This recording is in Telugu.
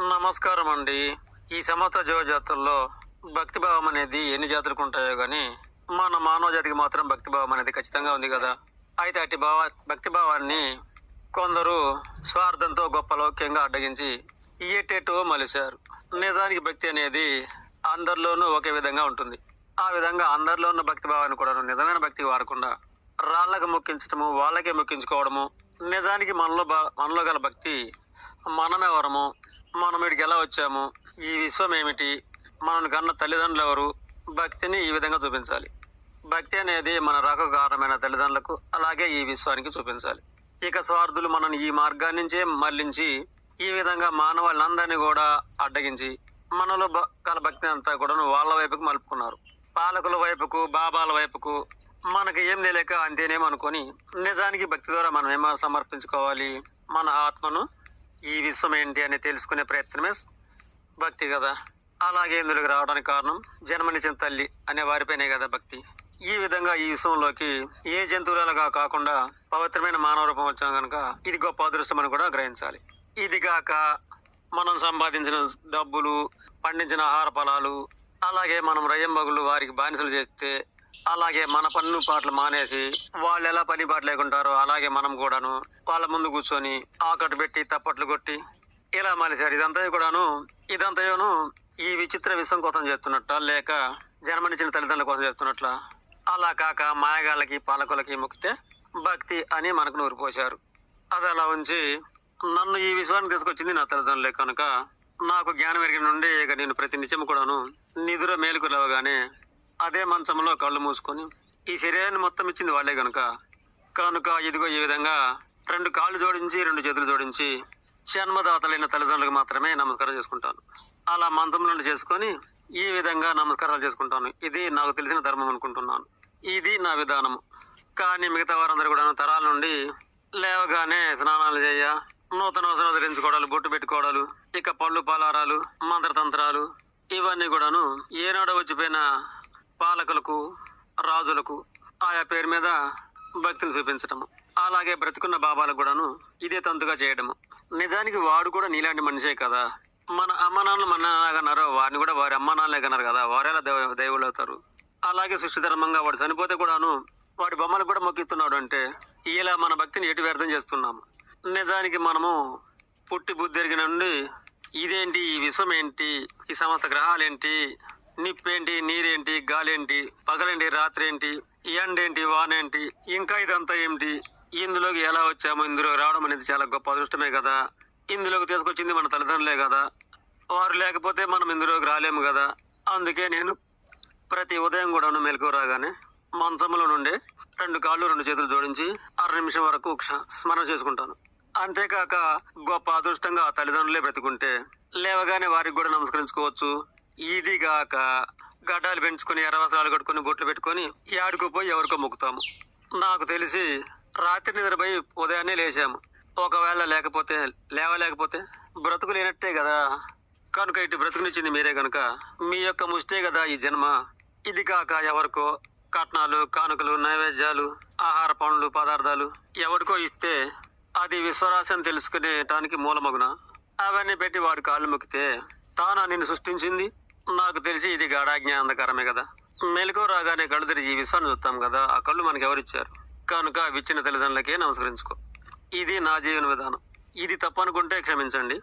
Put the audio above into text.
నమస్కారం అండి ఈ సమస్త జీవజాతుల్లో భక్తి భావం అనేది ఎన్ని జాతులకు ఉంటాయో కానీ మన మానవ జాతికి మాత్రం భక్తి భావం అనేది ఖచ్చితంగా ఉంది కదా. అయితే అట్టి భావ భక్తి భావాన్ని కొందరు స్వార్థంతో గొప్ప లౌక్యంగా అడ్డగించి ఎట్టేటో మలిశారు. నిజానికి భక్తి అనేది అందరిలోనూ ఒకే విధంగా ఉంటుంది. ఆ విధంగా అందరిలో ఉన్న భక్తి భావాన్ని కూడా నిజమైన భక్తి వాడకుండా రాళ్ళకు మొక్కించటము వాళ్ళకే మొక్కించుకోవడము నిజానికి మనలో బా- మనలో గల భక్తి మనమెవరము మనం ఇక్కడికి ఎలా వచ్చాము? ఈ విశ్వం ఏమిటి? మనను కన్న తల్లిదండ్రులు ఎవరు? భక్తిని ఈ విధంగా చూపించాలి. భక్తి అనేది మన రాక కారణమైన తల్లిదండ్రులకు అలాగే ఈ విశ్వానికి చూపించాలి. ఇక స్వార్థులు మనల్ని ఈ మార్గాన్ని నుంచే మళ్ళించి ఈ విధంగా మానవాళ్ళందరినీ కూడా అడ్డగించి మనలో భ- గల భక్తి అంతా కూడా వాళ్ళ వైపుకు మలుపుకున్నారు. పాలకుల వైపుకు బాబాల వైపుకు మనకి ఏం తెలియక అంతేనేమనుకొని నిజానికి భక్తి ద్వారా మనం ఏమైనా సమర్పించుకోవాలి? మన ఆత్మను ఈ విశ్వం ఏంటి అని తెలుసుకునే ప్రయత్నమే భక్తి కదా. అలాగే ఇందులోకి రావడానికి కారణం జన్మనిచ్చిన తల్లి అనే వారిపైనే కదా భక్తి. ఈ విధంగా ఈ విశ్వంలోకి ఏ జంతువులలాగా కాకుండా పవిత్రమైన మానవ రూపం వచ్చాం కనుక ఇది గొప్ప అదృష్టం అని కూడా గ్రహించాలి. ఇది కాక మనం సంపాదించిన డబ్బులు పండించిన ఆహార ఫలాలు అలాగే మనం రయ్యంబగులు వారికి బానిసలు చేస్తే అలాగే మన పన్ను పాటలు మానేసి వాళ్ళు ఎలా పని పాట లేకుంటారో అలాగే మనం కూడాను వాళ్ళ ముందు కూర్చొని ఆకట్టు పెట్టి తప్పట్లు కొట్టి ఇలా మానేశారు. ఇదంతా కూడాను ఇదంతయోను ఈ విచిత్ర విషయం కోసం చేస్తున్నట్ట లేక జన్మనిచ్చిన తల్లిదండ్రుల కోసం చేస్తున్నట్ల. అలా కాక మాయగాళ్ళకి పాలకులకి మొక్కితే భక్తి అని మనకు నూరు పోశారు. అది అలా ఉంచి నన్ను ఈ విశ్వానికి తీసుకొచ్చింది నా తల్లిదండ్రులే కనుక నాకు జ్ఞానం ఎరిగిన నుండి ఇక నేను ప్రతి నిత్యం కూడాను నిధుల మేలుకు లేవగానే అదే మంచంలో కళ్ళు మూసుకొని ఈ శరీరాన్ని మొత్తం ఇచ్చింది వాళ్ళే కనుక కనుక ఇదిగో ఈ విధంగా రెండు కాళ్ళు జోడించి రెండు చేతులు జోడించి జన్మదాతలైన తల్లిదండ్రులకు మాత్రమే నమస్కారం చేసుకుంటాను. అలా మంచం నుండి చేసుకొని ఈ విధంగా నమస్కారాలు చేసుకుంటాను. ఇది నాకు తెలిసిన ధర్మం అనుకుంటున్నాను. ఇది నా విధానము. కానీ మిగతా వారందరూ కూడా తరాల నుండి లేవగానే స్నానాలు చేయ నూతన వసతులు ధరించుకోవడాలు బొట్టు పెట్టుకోవడాలు ఇక పళ్ళు పలారాలు మంత్రతంత్రాలు ఇవన్నీ కూడాను ఏనాడో వచ్చిపోయిన పాలకులకు రాజులకు ఆయా పేరు మీద భక్తిని చూపించటము. అలాగే బ్రతుకున్న బాబాలకు కూడాను ఇదే తంతుగా చేయడము నిజానికి వాడు కూడా నీలాంటి మనిషే కదా. మన అమ్మ నాన్నలు మన కన్నారు వారిని కూడా వారి అమ్మ నాన్నలే కన్నారు కదా. వారేలా దేవ దేవుళ్ళు అవుతారు? అలాగే సృష్టి ధర్మంగా వాడు చనిపోతే కూడాను వాడి బొమ్మలు కూడా మొక్కిస్తున్నాడు అంటే ఇలా మన భక్తిని ఎటు వ్యర్థం చేస్తున్నాము? నిజానికి మనము పుట్టి బుద్ధి ఎరిగిన నుండి ఇదేంటి? ఈ విశ్వం ఏంటి ఈ సమస్త గ్రహాలేంటి? నిప్పేంటి నీరేంటి గాలేంటి పగలేంటి రాత్రి ఏంటి ఎండేంటి వానేంటి ఇంకా ఇదంతా ఏమిటి? ఇందులోకి ఎలా వచ్చాము ఇందులోకి రావడం అనేది చాలా గొప్ప అదృష్టమే కదా. ఇందులోకి తీసుకొచ్చింది మన తల్లిదండ్రులే కదా. వారు లేకపోతే మనం ఇందులోకి రాలేము కదా. అందుకే నేను ప్రతి ఉదయం కూడా మెలకు రాగానే మంచంలో నుండి రెండు కాళ్ళు రెండు చేతులు జోడించి అర నిమిషం వరకు క్ష- స్మరణ చేసుకుంటాను. అంతేకాక గొప్ప అదృష్టంగా తల్లిదండ్రులే బ్రతుకుంటే లేవగానే వారికి కూడా నమస్కరించుకోవచ్చు. ఇదిగాక గడ్డాలు పెంచుకొని ఎర్రవసరాలు కట్టుకొని బొట్లు పెట్టుకొని యాడుకు పోయి ఎవరికో మొక్కుతాము. నాకు తెలిసి రాత్రి నిద్రపోయి ఉదయాన్నే లేచాము. ఒకవేళ లేకపోతే లేవలేకపోతే బ్రతుకు లేనట్టే కదా. కనుక ఇటు బ్రతుకునిచ్చింది మీరే కనుక మీ యొక్క ముష్టే కదా ఈ జన్మ. ఇది కాక ఎవరికో కట్నాలు కానుకలు నైవేద్యాలు ఆహార పనులు పదార్థాలు ఎవరికో ఇస్తే అది విశ్వరాశని తెలుసుకునేటానికి మూలమగున? అవన్నీ పెట్టి వాడి కాళ్ళు మొక్కితే తానా నిన్ను సృష్టించింది? నాకు తెలిసి ఇది గాఢాజ్ఞ అంధకారమే కదా. మెలకు రాగానే కళ్ళు తెరిచి ఈ విశ్వాన్ని చూస్తాం కదా ఆ కళ్ళు మనకి ఎవరిచ్చారు కనుక విచ్చిన ఇచ్చిన తల్లిదండ్రులకే నమస్కరించుకో. ఇది నా జీవన విధానం. ఇది తప్పనుకుంటే క్షమించండి.